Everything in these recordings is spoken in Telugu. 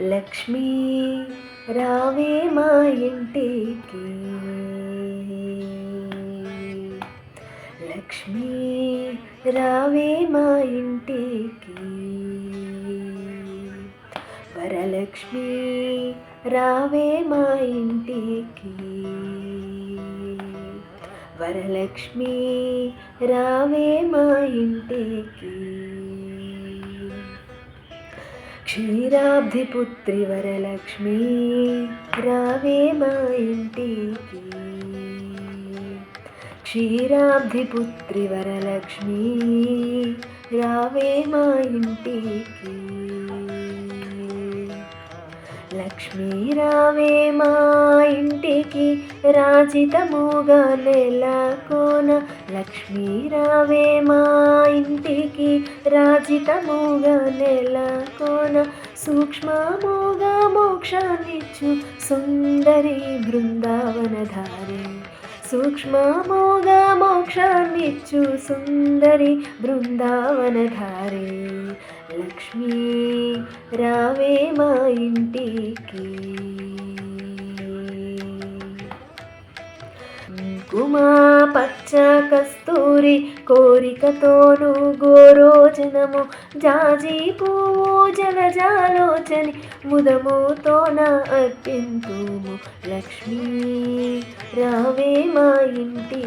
లక్ష్మీ రావే మా ఇంటికి. లక్ష్మీ రావే మా ఇంటికి. వరలక్ష్మీ రావే మా ఇంటికి. వరలక్ష్మీ రావే మా ఇంటికి. క్షీరాబ్ధిపుత్రి వరలక్ష్మి రావే మా ఇంటికి. క్షీరాబ్ధిపుత్రి వరలక్ష్మి రావే మా ఇంటికి. లక్ష్మీ రావే మా ఇంటికి రాజితముగా నెలకోన లక్ష్మీ రావే మా ఇంటికి రాజితముగా నెలకోన సూక్ష్మముగా మోక్షాన్నిచ్చు సుందరి బృందావనధారి. సూక్ష్మముగా మోక్షాన్నిచ్చు సుందరి బృందావనధారి. లక్ష్మీ రావే మా ఇంటికి. ఉమా పచ్చ కస్తూరి కోరికతోను గోరోజనము జాజి పువ్వు జలజాలోచని ముదముతోన అర్పింతుము లక్ష్మీ. రావే మా ఇంటికి.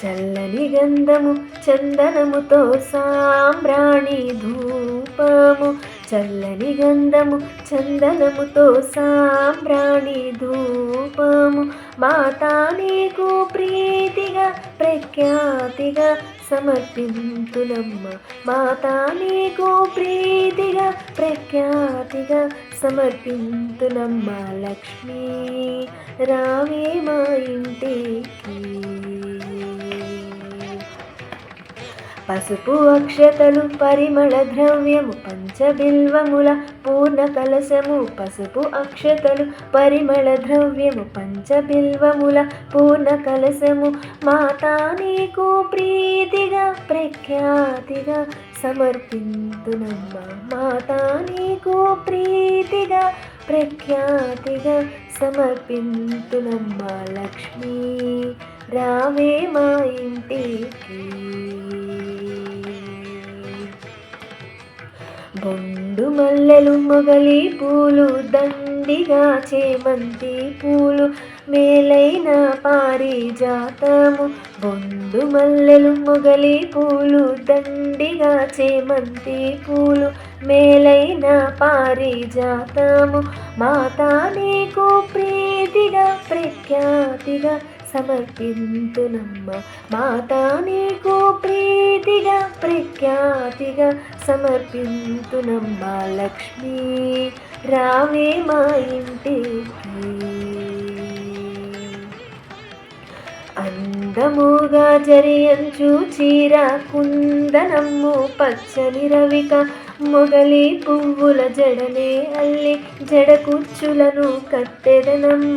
చల్లని గంధము చందనముతో సాంబ్రాణి ధూపము చల్లని గంధము చందనముతో సాంబ్రాణి ధూపము. మాతా నీకు ప్రీతిగా ప్రఖ్యాతిగా సమర్పింతునమ్మ. మాతా నీకు ప్రీతిగా ప్రఖ్యాతిగా సమర్పింతునమ్మ. లక్ష్మీ రావే మాయ. పసుపు అక్షతలు పరిమళ ద్రవ్యము పంచబిల్వముల పూర్ణ కలశము పసుపు అక్షతలు పరిమళ ద్రవ్యము పంచబిల్వముల పూర్ణ కలశము మాతా నీకు ప్రీతిగా ప్రఖ్యాతిగా సమర్పింతునమ్మ. మాతా నీకు ప్రీతిగా ప్రఖ్యాతిగా సమర్పింతునమ్మ. లక్ష్మీ రావే మా ఇంటికి. బొండు మల్లెలు మొగలి పూలు దండిగా చేమంతి పూలు మేలైన పారిజాతము. బొండు మల్లెలు మొగలి పూలు దండిగా చేమంతి పూలు మేలైన పారిజాతము. మాతా నీకు ప్రీతిగా ప్రఖ్యాతిగా సమర్పింతునమ్మ. మాతా నీకు ప్రఖ్యాతిగా సమర్పింతునమ్మ లక్ష్మీ రావే మా ఇంటికి. అందముగా జరియంచు చీర కుందనమ్ము పచ్చని రవిక మొగలి పువ్వుల జడనే అల్లి జడ కుచ్చులను కట్టెదనమ్మ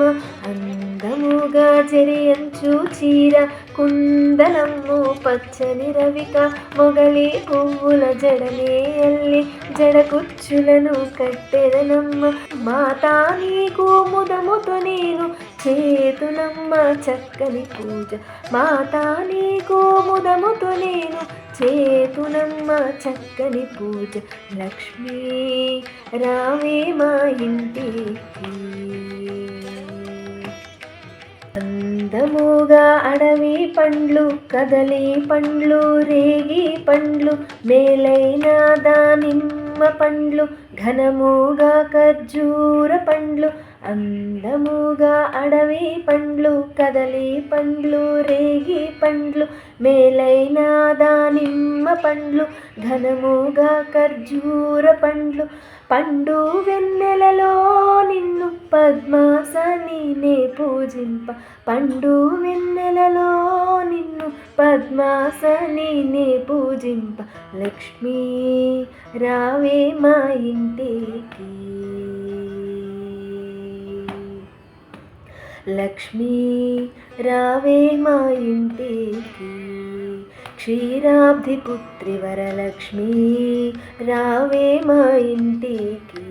అందముగా జరియంచు చీర కుందనమ్ము పచ్చని రవిక మొగలి పువ్వుల జడనే అల్లి జడకుచ్చులను కట్టెదనమ్మ. మాతా నీకు ముదముతో నేను చేతునమ్మ చక్కని పూజ. మాతా నీకు ముదముతో నేను చేతునమ్మ చక్కని పూజ. లక్ష్మీ రావే మా ఇంటికి అందముగా అడవి పండ్లు కదలి పండ్లు రేగి పండ్లు మేలైన దానిమ్మ పండ్లు ఘనముగా ఖర్జూర పండ్లు అందముగా అడవి పండ్లు కదలి పండ్లు రేగి పండ్లు మేలైన దానిమ్మ పండ్లు ఘనముగా ఖర్జూర పండ్లు పండు వెన్నెలలో నిన్ను పద్మాసని నే పూజింప. పండు వెన్నెలలో నిన్ను పద్మాసని నే పూజింప. లక్ష్మీ రావే మా ఇంటికి. లక్ష్మీ రావే మా ఇంటికి. క్షీరాబ్ధిపుత్రి వరలక్ష్మి రావే మా ఇంటికి.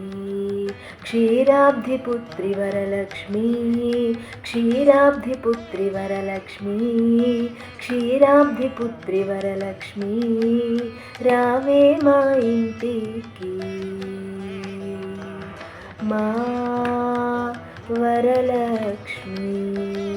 క్షీరాబ్ధిపుత్రి వరలక్ష్మి క్షీరాబ్ధిపుత్రి వరలక్ష్మి క్షీరాబ్ధిపుత్రి వరలక్ష్మి రావే మా ఇంటికి. మా వరలక్ష్మి.